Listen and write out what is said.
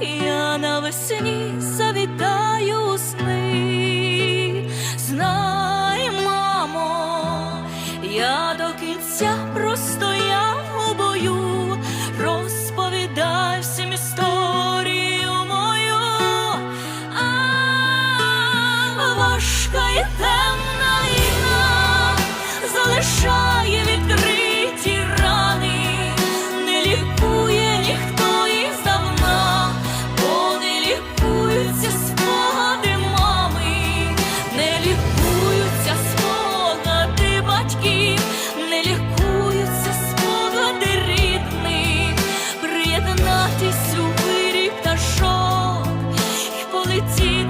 я навесні завітаю у сни. Знай, мамо, я до кінця простояв у бою, розповідай історію мою, а важка і темна. 记